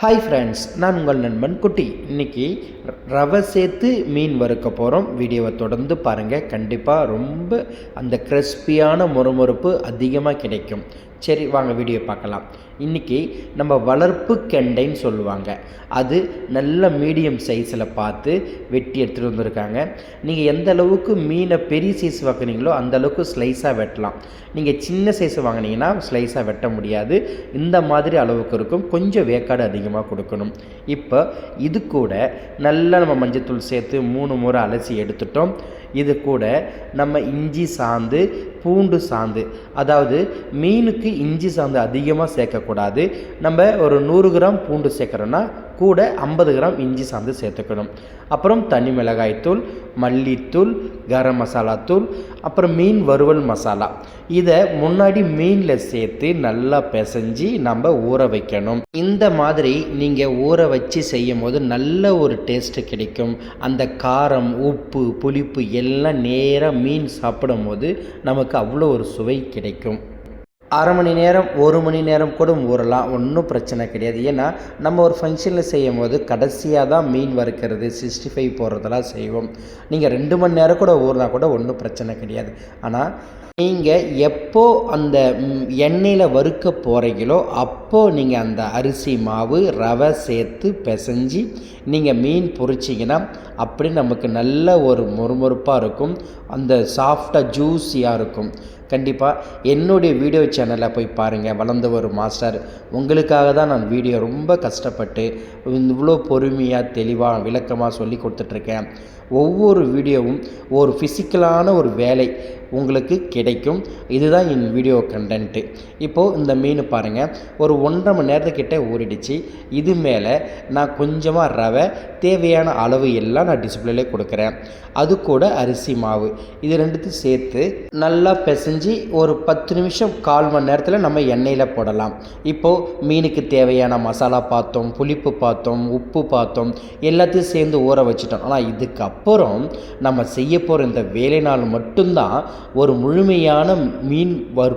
Hi friends நான் உங்கள் நண்பன் குட்டி. இன்னைக்கு ரவை சேர்த்து மீன் வறுக்க போகிறோம் வீடியோவை தொடர்ந்து பாருங்கள் கண்டிப்பாக ரொம்ப அந்த கிறிஸ்பியான முறுமுறுப்பு அதிகமாக கிடைக்கும். சரி வாங்க வீடியோ பார்க்கலாம். இன்றைக்கி நம்ம வளர்ப்பு கெண்டைன்னு சொல்லுவாங்க. அது நல்ல மீடியம் சைஸில் பார்த்து வெட்டி எடுத்துகிட்டு வந்திருக்காங்க. நீங்கள் எந்த அளவுக்கு மீனை பெரிய சைஸ் வாங்குனீங்களோ அந்த அளவுக்கு ஸ்லைஸாக வெட்டலாம். நீங்கள் சின்ன சைஸ் வாங்கினீங்கன்னா ஸ்லைஸாக வெட்ட முடியாது. இந்த மாதிரி அளவுக்கு இருக்கும். கொஞ்சம் வேக்காடு அதிகமாக கொடுக்கணும். இப்போ இது கூட நல்லா நம்ம மஞ்சத்தூள் சேர்த்து மூணு முறை அலசி எடுத்துட்டோம். இது கூட நம்ம இஞ்சி சாந்து பூண்டு சாந்து. அதாவது மீனுக்கு இஞ்சி சாந்து அதிகமாக சேர்க்கக்கூடாது. நம்ம ஒரு நூறு கிராம் பூண்டு சேர்க்குறோன்னா கூட ஐம்பது கிராம் இஞ்சி சாந்து சேர்த்துக்கணும். அப்புறம் தனி மிளகாய்த்தூள் மல்லித்தூள் கரம் மசாலா தூள் அப்புறம் மீன் வறுவல் மசாலா. இதை முன்னாடி மீனில் சேர்த்து நல்லா பிசைஞ்சு நம்ம ஊற வைக்கணும். இந்த மாதிரி நீங்கள் ஊற வச்சு செய்யும் போது நல்ல ஒரு டேஸ்ட்டு கிடைக்கும். அந்த காரம் உப்பு புளிப்பு எல்லாம் நேராக மீன் சாப்பிடும் போது நமக்கு அவ்வளோ ஒரு சுவை கிடைக்கும். அரை மணி நேரம் ஒரு மணி நேரம் கூட ஊறலாம். ஒன்றும் பிரச்சனை கிடையாது. ஏன்னா நம்ம ஒரு ஃபங்க்ஷனில் செய்யும் போது கடைசியாக தான் மீன் வறுக்கிறது சிக்ஸ்டி ஃபைவ் போடுறதெல்லாம் செய்வோம். நீங்கள் ரெண்டு மணி நேரம் கூட ஊறினா கூட ஒன்றும் பிரச்சனை கிடையாது. ஆனால் நீங்கள் எப்போ அந்த எண்ணெயில் வறுக்க போகிறீங்களோ அப்போது நீங்கள் அந்த அரிசி மாவு ரவை சேர்த்து பிசைஞ்சு நீங்கள் மீன் பொரிச்சிங்கன்னா அப்படி நமக்கு நல்ல ஒரு மொறுமொறுப்பாக இருக்கும். அந்த சாஃப்டாக ஜூஸியாக இருக்கும். கண்டிப்பாக என்னுடைய வீடியோ சேனலில் போய் பாருங்கள் வளர்ந்து வரும் மாஸ்டர் உங்களுக்காக தான் நான் வீடியோ ரொம்ப கஷ்டப்பட்டு இவ்வளோ பொறுமையாக தெளிவாக விளக்கமாக சொல்லி கொடுத்துட்ருக்கேன் ஒவ்வொரு வீடியோவும் ஒரு ஃபிசிக்கலான ஒரு வேலை உங்களுக்கு கிடைக்கும். இதுதான் என் வீடியோ கண்டென்ட்டு இப்போது இந்த மீன் பாருங்கள் ஒரு ஒன்றரை மணி நேரத்துக்கிட்ட ஊறிடுச்சு இது மேலே நான் கொஞ்சமாக ரவை தேவையான அளவு எல்லாம் நான் டிஸ்பிளேலே கொடுக்குறேன். அது கூட அரிசி மாவு. இது ரெண்டுத்தையும் சேர்த்து நல்லா பிசைஞ்சு ஒரு பத்து நிமிஷம் கால் மணி நேரத்தில் நம்ம எண்ணெயில் போடலாம். இப்போது மீனுக்கு தேவையான மசாலா பார்த்தோம் புளிப்பு பார்த்தோம் உப்பு பார்த்தோம் எல்லாத்தையும் சேர்ந்து ஊற வச்சிட்டோம். ஆனால் இதுக்கப்புறம் அப்புறம் நம்ம செய்ய போகிற இந்த வேலைனால் மட்டும்தான் ஒரு முழுமையான மீன்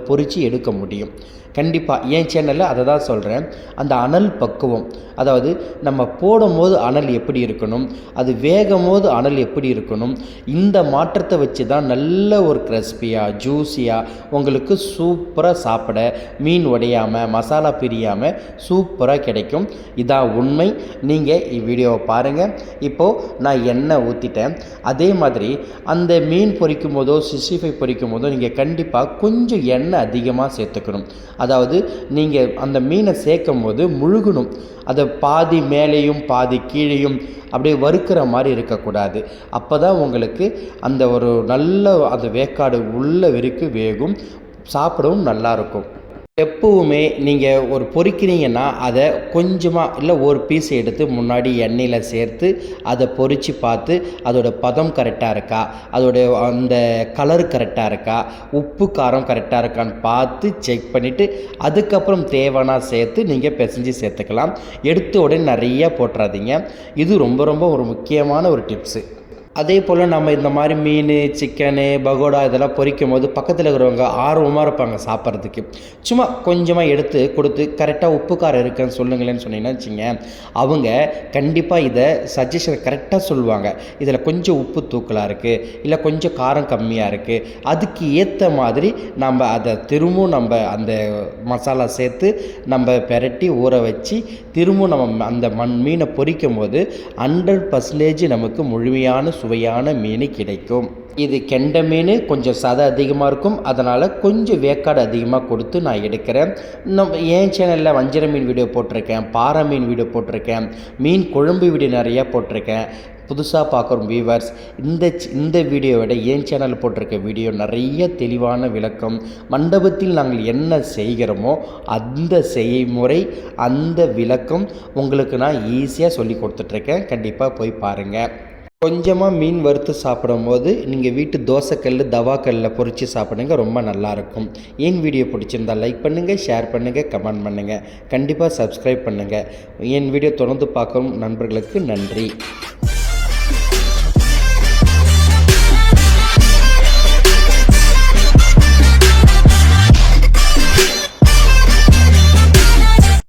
பொறிச்சு எடுக்க முடியும். கண்டிப்பாக என் சேனலில் அதை தான் சொல்கிறேன் அந்த அனல் பக்குவம் அதாவது நம்ம போடும் போது அனல் எப்படி இருக்கணும் அது வேகும் போது அனல் எப்படி இருக்கணும் இந்த மாற்றத்தை வச்சு தான் நல்ல ஒரு கிறிஸ்பியாக ஜூஸியாக உங்களுக்கு சூப்பராக சாப்பிட மீன் உடையாமல் மசாலா பிரியாமல் சூப்பராக கிடைக்கும். இதான் உண்மை. நீங்கள் வீடியோவை பாருங்கள் இப்போது நான் எண்ணெய் ஊற்றிட்டேன் அதே மாதிரி அந்த மீன் பொரிக்கும் போதோ சிக்ஸ்டி ஃபைவ் பொரிக்கும் போதோ நீங்கள் கண்டிப்பாக கொஞ்சம் எண்ணெய் அதிகமாக சேர்த்துக்கணும். அதாவது நீங்கள் அந்த மீனை சேர்க்கும் போது முழுகணும். அதை பாதி மேலேயும் பாதி கீழேயும் அப்படியே வறுக்கிற மாதிரி இருக்கக்கூடாது. அப்போ தான் உங்களுக்கு அந்த ஒரு நல்ல அந்த வேக்காடு உள்ள வரைக்கும் வேகும். சாப்பிடவும் நல்லாயிருக்கும் எப்பவுமே நீங்கள் ஒரு பொறிக்கிறீங்கன்னா அதை கொஞ்சமாக இல்லை ஒரு பீஸ் எடுத்து முன்னாடி எண்ணெயில் சேர்த்து அதை பொறித்து பார்த்து அதோடய பதம் கரெக்டாக இருக்கா? அதோடய அந்த கலர் கரெக்டாக இருக்கா? உப்பு காரம் கரெக்டாக இருக்கான்னு பார்த்து செக் பண்ணிவிட்டு அதுக்கப்புறம் தேவைன்னா சேர்த்து நீங்கள் பிசைஞ்சு சேர்த்துக்கலாம். எடுத்த உடனே நிறையா போட்டுறாதீங்க. இது ரொம்ப ரொம்ப ஒரு முக்கியமான ஒரு டிப்ஸு அதே போல் நம்ம இந்த மாதிரி மீன் சிக்கனு பகோடா இதெல்லாம் பொரிக்கும் போது பக்கத்தில் இருக்கிறவங்க ஆர்வமாக இருப்பாங்க சாப்பிட்றதுக்கு. சும்மா கொஞ்சமாக எடுத்து கொடுத்து கரெக்டாக உப்பு காரம் இருக்குன்னு சொல்லுங்களேன்னு சொன்னீங்கன்னா வச்சுங்க அவங்க கண்டிப்பாக இதை சஜஷன் கரெக்டாக சொல்லுவாங்க. இதில் கொஞ்சம் உப்பு தூக்கலாக இருக்குது இல்லை கொஞ்சம் காரம் கம்மியாக இருக்குது அதுக்கு ஏற்ற மாதிரி நம்ம அதை திரும்பவும் நம்ம அந்த மசாலா சேர்த்து நம்ம பெரட்டி ஊற வச்சு திரும்பவும் நம்ம அந்த மண் மீனை பொரிக்கும் போது ஹண்ட்ரட் பர்சன்டேஜ் நமக்கு முழுமையான சுவையான மீன் கிடைக்கும். இது கெண்டை மீன் கொஞ்சம் சதை அதிகமாக இருக்கும். அதனால் கொஞ்சம் வேக்காடு அதிகமாக கொடுத்து நான் எடுக்கிறேன். நம்ம என் சேனலில் வஞ்சிர மீன் வீடியோ போட்டிருக்கேன் பாறை மீன் வீடியோ போட்டிருக்கேன் மீன் குழம்பு வீடியோ நிறையா போட்டிருக்கேன். புதுசாக பார்க்குறோம் வியூவர்ஸ் இந்த இந்த வீடியோ விட என் சேனலில் போட்டிருக்க வீடியோ நிறைய தெளிவான விளக்கம். மண்டபத்தில் நாங்கள் என்ன செய்கிறோமோ அந்த செய்முறை அந்த விளக்கம் உங்களுக்கு நான் ஈஸியாக சொல்லி கொடுத்துட்ருக்கேன். கண்டிப்பாக போய் பாருங்கள் கொஞ்சமாக மீன் வறுத்து சாப்பிடும்போது நீங்கள் வீட்டு தோசைக்கல் தவாக்கல்லில் பொரித்து சாப்பிடுங்க ரொம்ப நல்லாயிருக்கும். என் வீடியோ பிடிச்சிருந்தா லைக் பண்ணுங்கள் ஷேர் பண்ணுங்கள் கமெண்ட் பண்ணுங்கள் கண்டிப்பாக சப்ஸ்கிரைப் பண்ணுங்கள் என் வீடியோ தொடர்ந்து பார்க்கும் நண்பர்களுக்கு நன்றி.